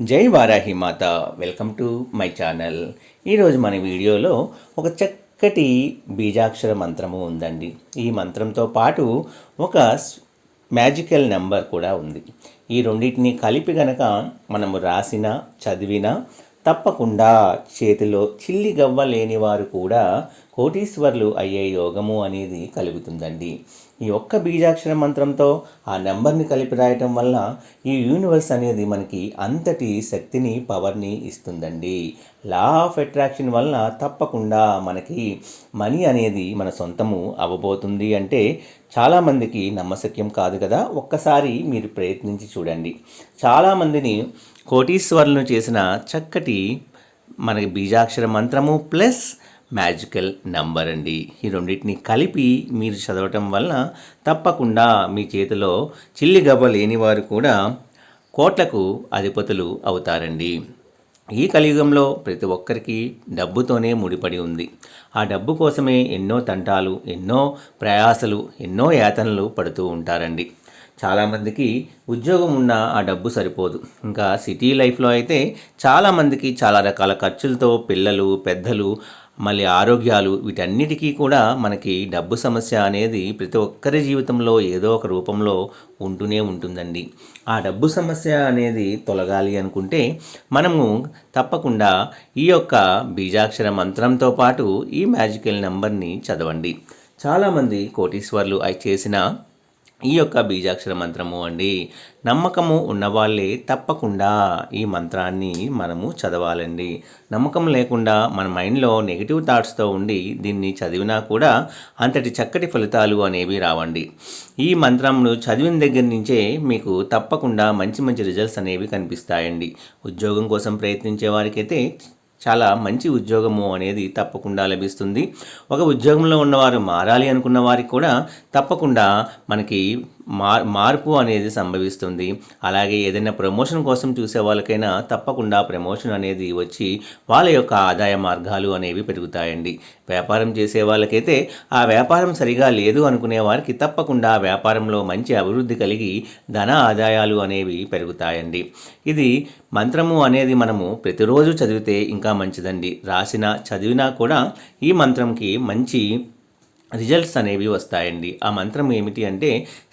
జై వారాహి మాత. Welcome to my channel. ఈరోజు మన వీడియోలో ఒక చక్కటి బీజాక్షర మంత్రము ఉందండి. ఈ మంత్రంతో పాటు ఒక మ్యాజికల్ నెంబర్ కూడా ఉంది. ఈ రెండింటిని కలిపి గనక మనము రాసిన చదివిన తప్పకుండా చేతిలో చిల్లి గవ్వ లేని వారు కూడా కోటీశ్వర్లు అయ్యే యోగము అనేది కలుగుతుందండి. ఈ ఒక్క బీజాక్షర మంత్రంతో ఆ నెంబర్ని కలిపి రాయటం వల్ల ఈ యూనివర్స్ అనేది మనకి అంతటి శక్తిని పవర్ని ఇస్తుందండి. లా ఆఫ్ అట్రాక్షన్ వల్ల తప్పకుండా మనకి మనీ అనేది మన సొంతము అవ్వబోతుంది అంటే చాలామందికి నమ్మశక్యం కాదు కదా. ఒక్కసారి మీరు ప్రయత్నించి చూడండి. చాలామందిని కోటీశ్వరులను చేసిన చక్కటి మనకి బీజాక్షర మంత్రము ప్లస్ మ్యాజికల్ నంబర్ అండి. ఈ రెండింటిని కలిపి మీరు చదవటం వల్ల తప్పకుండా మీ చేతిలో చిల్లి గవ్వ లేని వారు కూడా కోట్లకు అధిపతులు అవుతారండి. ఈ కలియుగంలో ప్రతి ఒక్కరికి డబ్బుతోనే ముడిపడి ఉంది. ఆ డబ్బు కోసమే ఎన్నో తంటాలు ఎన్నో ప్రయాసలు ఎన్నో యాతనలు పడుతూ ఉంటారండి. చాలామందికి ఉద్యోగం ఉన్న ఆ డబ్బు సరిపోదు. ఇంకా సిటీ లైఫ్లో అయితే చాలామందికి చాలా రకాల ఖర్చులతో పిల్లలు పెద్దలు మళ్ళీ ఆరోగ్యాలు వీటన్నిటికీ కూడా మనకి డబ్బు సమస్య అనేది ప్రతి ఒక్కరి జీవితంలో ఏదో ఒక రూపంలో ఉంటూనే ఉంటుందండి. ఆ డబ్బు సమస్య అనేది తొలగాలి అనుకుంటే మనము తప్పకుండా ఈ యొక్క బీజాక్షర మంత్రంతో పాటు ఈ మ్యాజికల్ నెంబర్ని చదవండి. చాలామంది కోటీశ్వర్లు అయి చేసిన ఈ యొక్క బీజాక్షర మంత్రము అండి నమ్మకము ఉన్నవాళ్ళే తప్పకుండా ఈ మంత్రాన్ని మనము చదవాలండి. నమ్మకం లేకుండా మన మైండ్లో నెగిటివ్ థాట్స్తో ఉండి దీన్ని చదివినా కూడా అంతటి చక్కటి ఫలితాలు అనేవి రావండి. ఈ మంత్రంను చదివిన దగ్గర నుంచే మీకు తప్పకుండా మంచి మంచి రిజల్ట్స్ అనేవి కనిపిస్తాయండి. ఉద్యోగం కోసం ప్రయత్నించే వారికైతే చాలా మంచి ఉద్యోగము అనేది తప్పకుండా లభిస్తుంది. ఒక ఉద్యోగంలో ఉన్నవారు మారాలి అనుకున్న వారికి కూడా తప్పకుండా మనకి మార్పు అనేది సంభవిస్తుంది. అలాగే ఏదైనా ప్రమోషన్ కోసం చూసే వాళ్ళకైనా తప్పకుండా ప్రమోషన్ అనేది వచ్చి వాళ్ళ యొక్క ఆదాయ మార్గాలు అనేవి పెరుగుతాయండి. వ్యాపారం చేసే వాళ్ళకైతే ఆ వ్యాపారం సరిగా లేదు అనుకునే వారికి తప్పకుండా వ్యాపారంలో మంచి అభివృద్ధి కలిగి ధన ఆదాయాలు అనేవి పెరుగుతాయండి. ఇది మంత్రము అనేది మనము ప్రతిరోజు చదివితే ఇంకా మంచిదండి. రాసిన చదివినా కూడా ఈ మంత్రంకి మంచి రిజల్ట్స్ అనేవి వస్తాయండి. ఆ మంత్రం ఏమిటి అంటే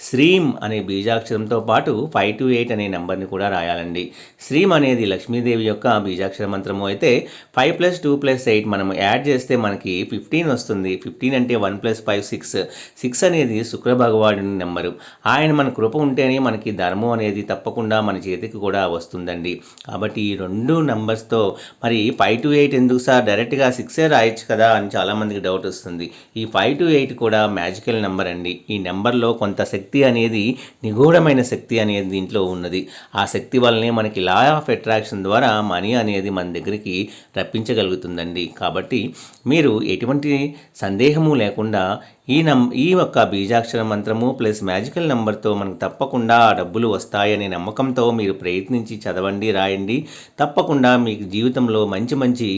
శ్రీం అనే బీజాక్షరంతో పాటు ఫైవ్ టు ఎయిట్ అనే నెంబర్ని కూడా రాయాలండి. శ్రీం అనేది లక్ష్మీదేవి యొక్క బీజాక్షర మంత్రము. అయితే five plus two plus eight మనం యాడ్ చేస్తే మనకి ఫిఫ్టీన్ వస్తుంది. ఫిఫ్టీన్ అంటే one plus five six. Six అనేది శుక్ర భగవానుని నెంబరు. ఆయన మన కృప ఉంటేనే మనకి ధర్మం అనేది తప్పకుండా మన చేతికి కూడా వస్తుందండి. కాబట్టి ఈ రెండు నెంబర్స్తో మరి ఫైవ్ టు ఎయిట్ ఎందుకు సార్? డైరెక్ట్గా సిక్సే రాయొచ్చు కదా అని చాలామందికి డౌట్ వస్తుంది. ఈ ఫైవ్ టు ఎయిట్ కూడా మ్యాజికల్ నెంబర్ అండి. ఈ నెంబర్లో కొంత శక్తి అనేది నిగూఢమైన శక్తి అనేది దీంట్లో ఉన్నది. ఆ శక్తి వల్లనే మనకి లా ఆఫ్ అట్రాక్షన్ ద్వారా మనీ అనేది మన దగ్గరికి రప్పించగలుగుతుందండి. కాబట్టి మీరు ఎటువంటి సందేహము లేకుండా ఈ నం ఈ యొక్క బీజాక్షర మంత్రము ప్లస్ మ్యాజికల్ నెంబర్తో మనకు తప్పకుండా ఆ డబ్బులు వస్తాయనే నమ్మకంతో మీరు ప్రయత్నించి చదవండి రాయండి. తప్పకుండా మీకు జీవితంలో మంచి మంచి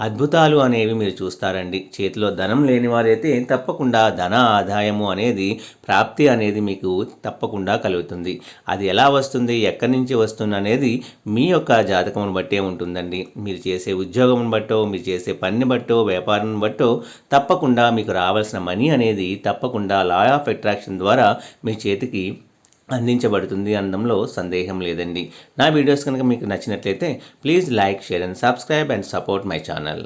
అద్భుతాలు అనేవి మీరు చూస్తారండి. చేతిలో ధనం లేని వారైతే తప్పకుండా ధన ఆదాయము అనేది ప్రాప్తి అనేది మీకు తప్పకుండా కలుగుతుంది. అది ఎలా వస్తుంది ఎక్కడి నుంచి వస్తుంది అనేది మీ యొక్క జాతకమును బట్టే ఉంటుందండి. మీరు చేసే ఉద్యోగం బట్టో మీరు చేసే పనిని బట్టో వ్యాపారం బట్టో తప్పకుండా మీకు రావాల్సిన మనీ అనేది తప్పకుండా లా ఆఫ్ అట్రాక్షన్ ద్వారా మీ చేతికి అందించబడుతుంది అనడంలో సందేహం లేదండి. నా వీడియోస్ కనుక మీకు నచ్చినట్లయితే please like share and subscribe and support my channel.